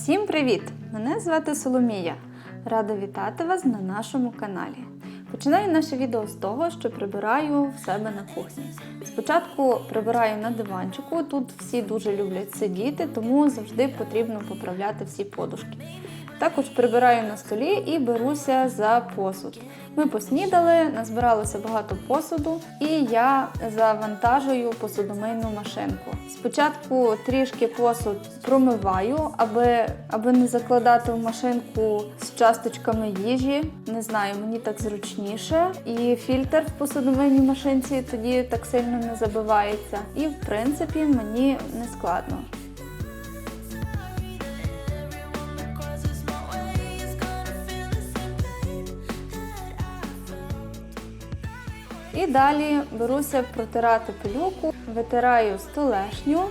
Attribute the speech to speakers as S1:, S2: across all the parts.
S1: Всім привіт! Мене звати Соломія. Рада вітати вас на нашому каналі. Починаю наше відео з того, що прибираю в себе на кухні. Спочатку прибираю на диванчику. Тут всі дуже люблять сидіти, тому завжди потрібно поправляти всі подушки. Також прибираю на столі і беруся за посуд. Ми поснідали, назбиралося багато посуду, і я завантажую посудомийну машинку. Спочатку трішки посуд промиваю, аби, аби не закладати в машинку з часточками їжі. Не знаю, мені так зручніше. І фільтр в посудомийній машинці тоді так сильно не забивається. І в принципі мені не складно. І далі беруся протирати пилюку, витираю столешню.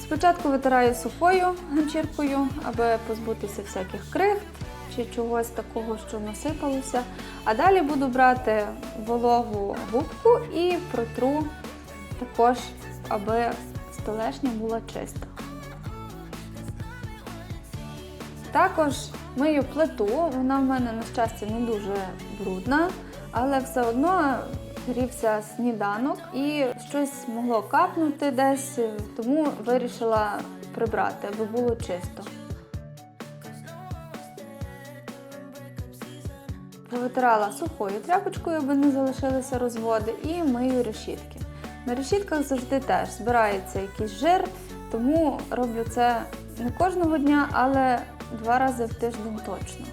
S1: Спочатку витираю сухою ганчіркою, аби позбутися всяких крихт чи чогось такого, що насипалося. А далі буду брати вологу губку і протру також, аби столешня була чиста. Також мию плиту, вона в мене, на щастя, не дуже брудна, але все одно грівся сніданок і щось могло капнути десь, тому вирішила прибрати, аби було чисто. Повитирала сухою тряпочкою, аби не залишилися розводи, і мию решітки. На решітках завжди теж збирається якийсь жир, тому роблю це не кожного дня, але два рази в тиждень точно.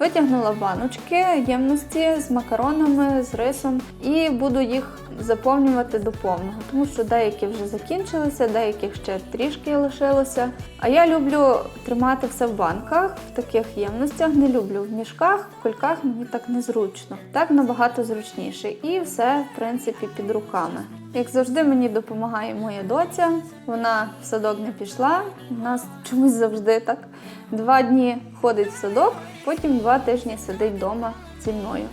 S1: Витягнула баночки ємності з макаронами, з рисом і буду їх заповнювати до повного, тому що деякі вже закінчилися, деяких ще трішки лишилося. А я люблю тримати все в банках, в таких ємностях. Не люблю в мішках, в кульках мені так незручно. Так набагато зручніше. І все, в принципі, під руками. Як завжди, мені допомагає моя доця. Вона в садок не пішла. У нас чомусь завжди так. Два дні ходить в садок, потім два тижні сидить вдома зі мною.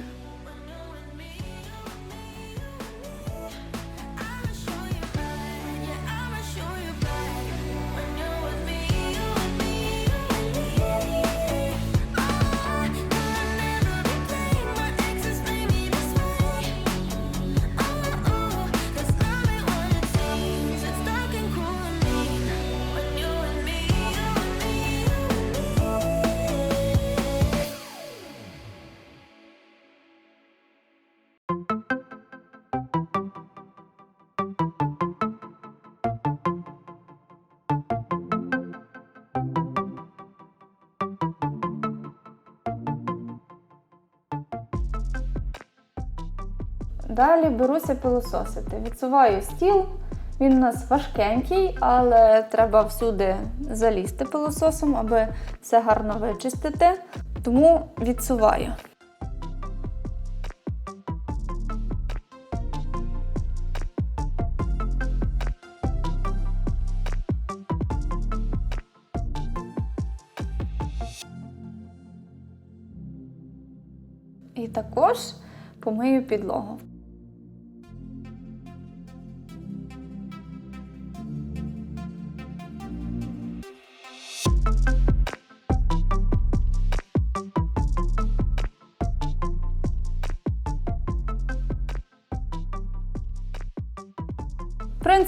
S1: Далі беруся пилососити. Відсуваю стіл. Він у нас важкенький, але треба всюди залізти пилососом, аби все гарно вичистити. Тому відсуваю. І також помию підлогу.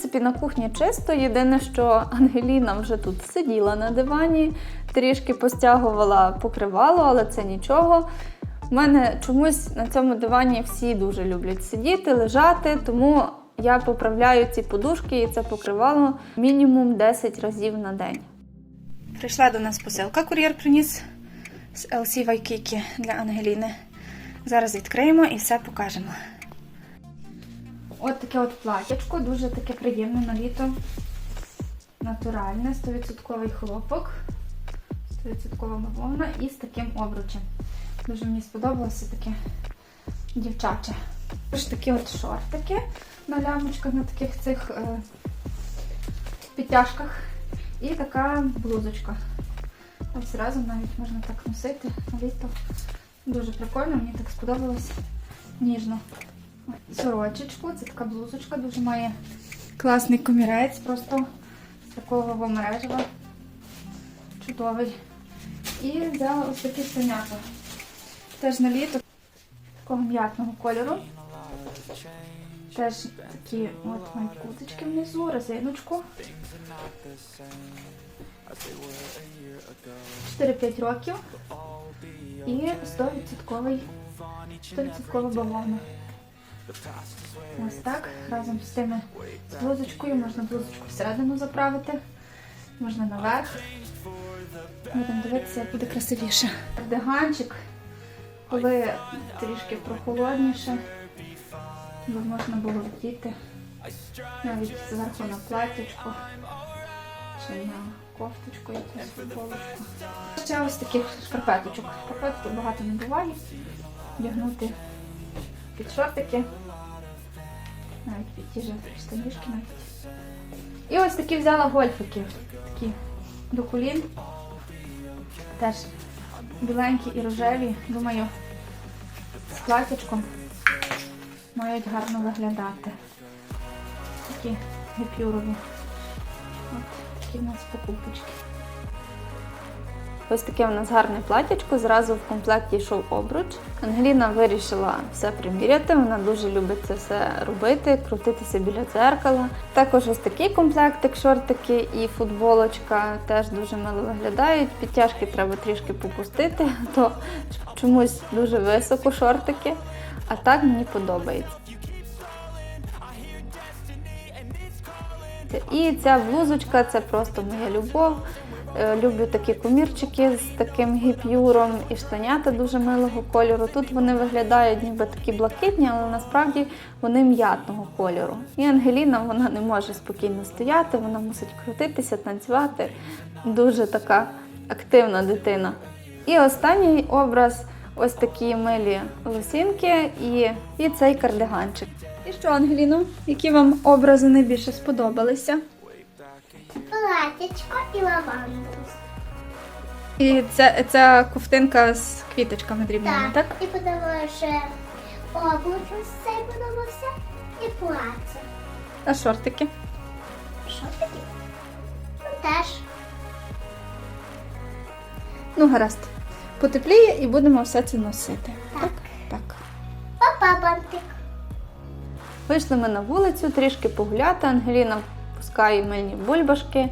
S1: Принципі, на кухні чисто. Єдине, що Ангеліна вже тут сиділа на дивані, трішки постягувала покривало, але це нічого. У мене чомусь на цьому дивані всі дуже люблять сидіти, лежати, тому я поправляю ці подушки і це покривало мінімум 10 разів на день. Прийшла до нас посилка, кур'єр приніс з LC Waikiki для Ангеліни. Зараз відкриємо і все покажемо. От таке от платячко, дуже таке приємне на літо. Натуральне, 100% хлопок, 100% бавовна і з таким обручем. Дуже мені сподобалося таке дівчаче. Ось такі от шортики на лямочках, на таких цих е, підтяжках. І така блузочка. Ось разом навіть можна так носити на літо. Дуже прикольно, мені так сподобалось. Ніжно. Сорочечку, це така блузочка, дуже має класний комірець, просто з такого мережева. Чудовий. І взяла ось такі штанята. Теж на літо такого м'ятного кольору. Теж такі от мають куточки внизу, резиночку. 4-5 років. І 100% 100% бавовна. Ось так. Разом з тими з блузочкою можна блузочку всередину заправити, можна наверх. Будемо дивитися, як буде красивіше. Кардиганчик, коли трішки прохолодніше, бо можна було вдіти навіть зверху на платічко чи на кофточку, якусь футболочку. Ще ось таких шкарпеточок. Шкарпеток багато не буває. Вдягнути під шортики, навіть під ті ж штанішки навіть. І ось такі взяла гольфики. Такі до колін. Теж біленькі і рожеві. Думаю, з платячком мають гарно виглядати. Такі гіпюрові. От такі в нас покупочки. Ось таке у нас гарне платячко. Зразу в комплекті йшов обруч. Ангеліна вирішила все приміряти. Вона дуже любить це все робити, крутитися біля дзеркала. Також ось такий комплектик, шортики і футболочка теж дуже мило виглядають. Підтяжки треба трішки попустити, то чомусь дуже високо шортики. А так мені подобається. І ця блузочка це просто моя любов. Е, Люблю такі комірчики з таким гіпюром і штанята дуже милого кольору. Тут вони виглядають ніби такі блакитні, але насправді вони м'ятного кольору. І Ангеліна вона не може спокійно стояти, вона мусить крутитися, танцювати. Дуже така активна дитина. І останній образ ось такі милі лосінки і, і цей кардиганчик. І що, Ангеліно, які вам образи найбільше сподобалися?
S2: Платячко і лаванду.
S1: І ця, ця ковтинка з квіточками дрібними, так?
S2: І подавала ще облако ось цей подобався і плаття.
S1: А шортики?
S2: Таке? Ну теж.
S1: Ну, гаразд. Потепліє і будемо все це носити.
S2: Так.
S1: Так.
S2: Папа бантик.
S1: Вийшли ми на вулицю трішки погуляти. Ангеліна пускає мильні бульбашки.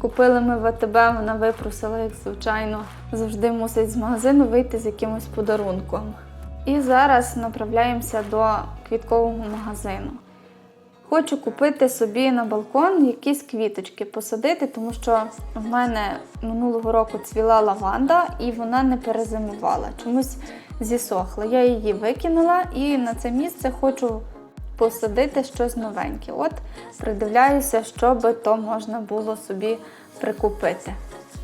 S1: Купили ми в АТБ, вона випросила, як звичайно, завжди мусить з магазину вийти з якимось подарунком. І зараз направляємося до квіткового магазину. Хочу купити собі на балкон якісь квіточки посадити, тому що в мене минулого року цвіла лаванда і вона не перезимувала. Чомусь зісохла. Я її викинула і на це місце хочу посадити щось новеньке. От придивляюся, що би то можна було собі прикупити.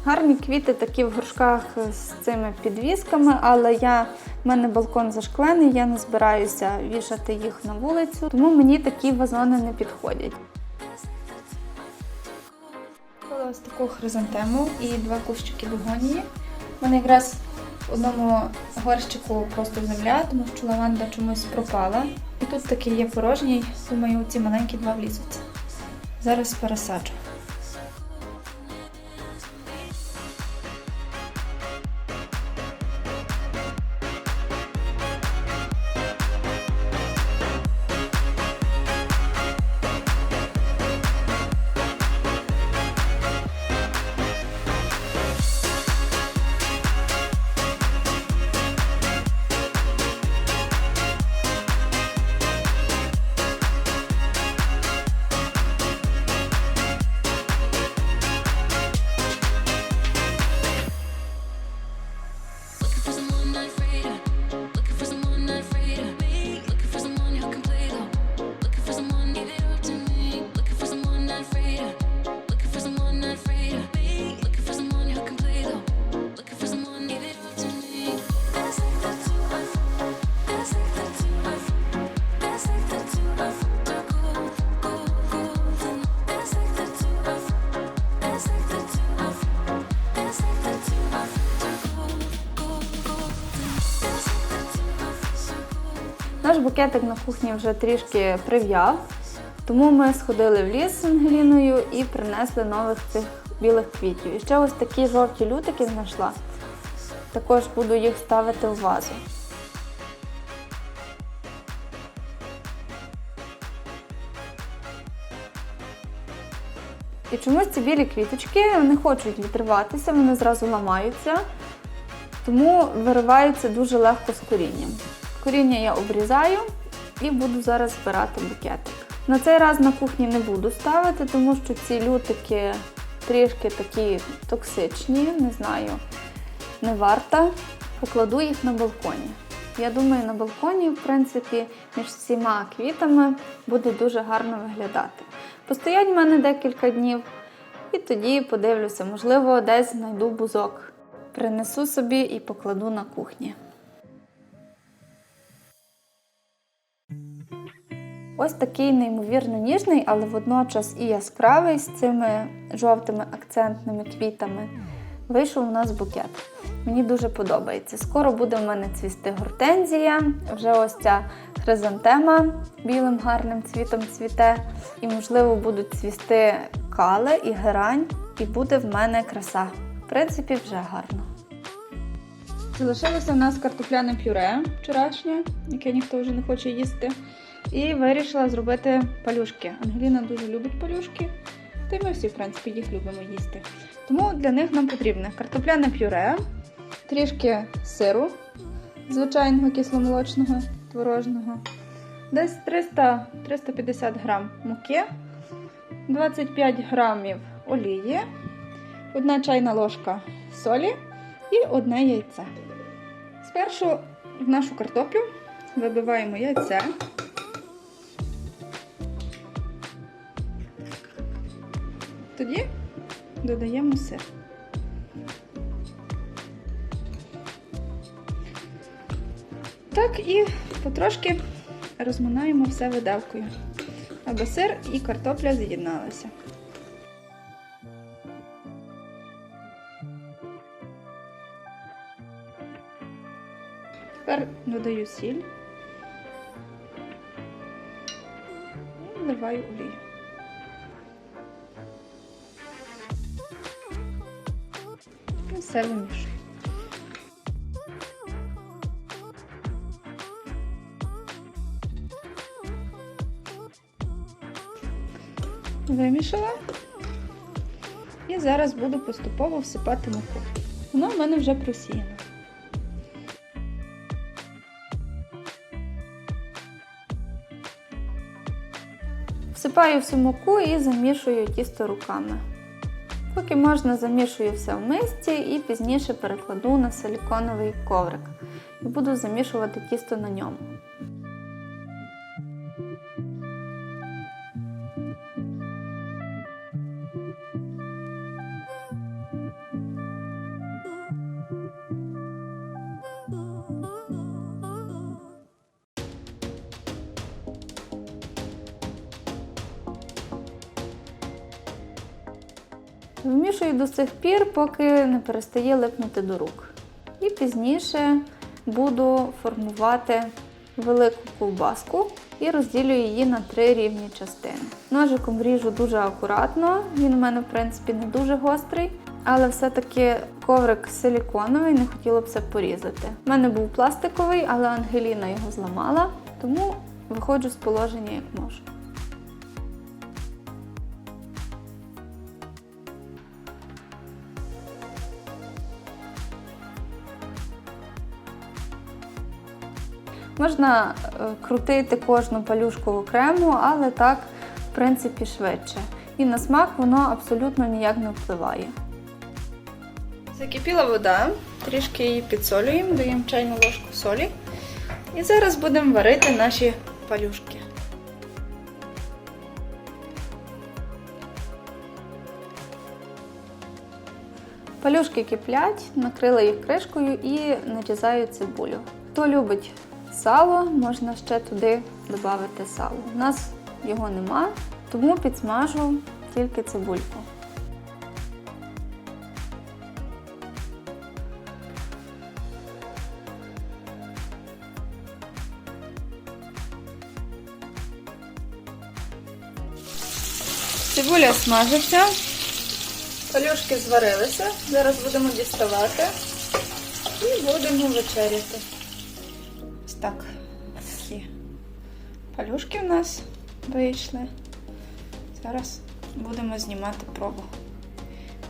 S1: Гарні квіти такі в горшках з цими підвісками, але я, в мене балкон зашклений, я не збираюся вішати їх на вулицю, тому мені такі вазони не підходять. Ось таку хризантему і два кущики бегонії. Вони якраз в одному горщику просто земля, тому що лаванда чомусь пропала. І тут такий є порожній, думаю, ці маленькі два влізуть. Зараз пересаджу. Наш букетик на кухні вже трішки прив'яв, тому ми сходили в ліс з Ангеліною і принесли нових цих білих квітів. І ще ось такі жовті лютики знайшла. Також буду їх ставити у вазу. І чомусь ці білі квіточки не хочуть відриватися, вони зразу ламаються, тому вириваються дуже легко з корінням. Коріння я обрізаю і буду зараз збирати букетик. На цей раз на кухні не буду ставити, тому що ці лютики трішки такі токсичні, не знаю, не варта. Покладу їх на балконі. Я думаю, на балконі, в принципі, між всіма квітами буде дуже гарно виглядати. Постоять в мене декілька днів, і тоді подивлюся, можливо, десь знайду бузок. Принесу собі і покладу на кухні. Ось такий неймовірно ніжний, але водночас і яскравий з цими жовтими акцентними квітами. Вийшов у нас букет. Мені дуже подобається. Скоро буде в мене цвісти гортензія. Вже ось ця хризантема білим гарним цвітом цвіте. І, можливо, будуть цвісти кале і герань, і буде в мене краса. В принципі, вже гарно. Залишилося в нас картопляне пюре вчорашнє, яке ніхто вже не хоче їсти. І вирішила зробити палюшки. Ангеліна дуже любить палюшки, та й ми всі, в принципі, їх любимо їсти. Тому для них нам потрібне картопляне пюре, трішки сиру звичайного кисломолочного творожного, десь 300-350 грам муки, 25 грамів олії, одна чайна ложка солі і одне яйце. Спершу в нашу картоплю вибиваємо яйце. Тоді додаємо сир. Так і потрошки розминаємо все виделкою, аби сир і картопля з'єдналися. Додаю сіль і вливаю олію. І все вимішую. Вимішала. І зараз буду поступово всипати муку. Вона в мене вже просіяна. Всипаю всю муку і замішую тісто руками. Поки можна, замішую все в мисці і пізніше перекладу на силіконовий коврик і буду замішувати тісто на ньому. Вмішую до сих пір, поки не перестає липнути до рук. І пізніше буду формувати велику ковбаску і розділю її на три рівні частини. Ножиком ріжу дуже акуратно, він у мене, в принципі, не дуже гострий, але все-таки коврик силіконовий, не хотіла б це порізати. У мене був пластиковий, але Ангеліна його зламала, тому виходжу з положення як можу. Можна е, крутити кожну палюшку окремо, але так, в принципі, швидше. І на смак воно абсолютно ніяк не впливає. Закипіла вода, трішки її підсолюємо, даємо чайну ложку солі. І зараз будемо варити наші палюшки. Палюшки киплять, накрила їх кришкою і нарізаю цибулю. Хто любить сало, можна ще туди додати сало. У нас його нема, тому підсмажу тільки цибульку. Цибуля смажиться, палюшки зварилися, зараз будемо діставати і будемо вечеряти. Так. Такі палюшки в нас вийшли. Зараз будемо знімати пробу.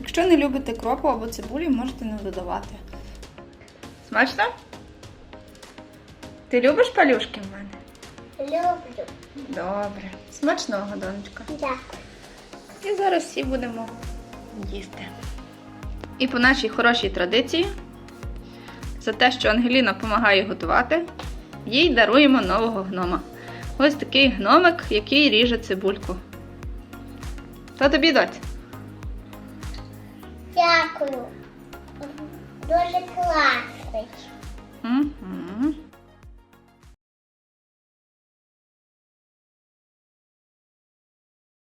S1: Якщо не любите кропу або цибулі, можете не додавати. Смачно? Ти любиш палюшки в мене?
S2: Люблю.
S1: Добре. Смачного, донечка.
S2: Дякую.
S1: І зараз всі будемо їсти. І по нашій хорошій традиції, за те, що Ангеліна допомагає готувати, їй даруємо нового гнома. Ось такий гномик, який ріже цибульку. Та тобі доць?
S2: Дякую. Дуже класний. Угу.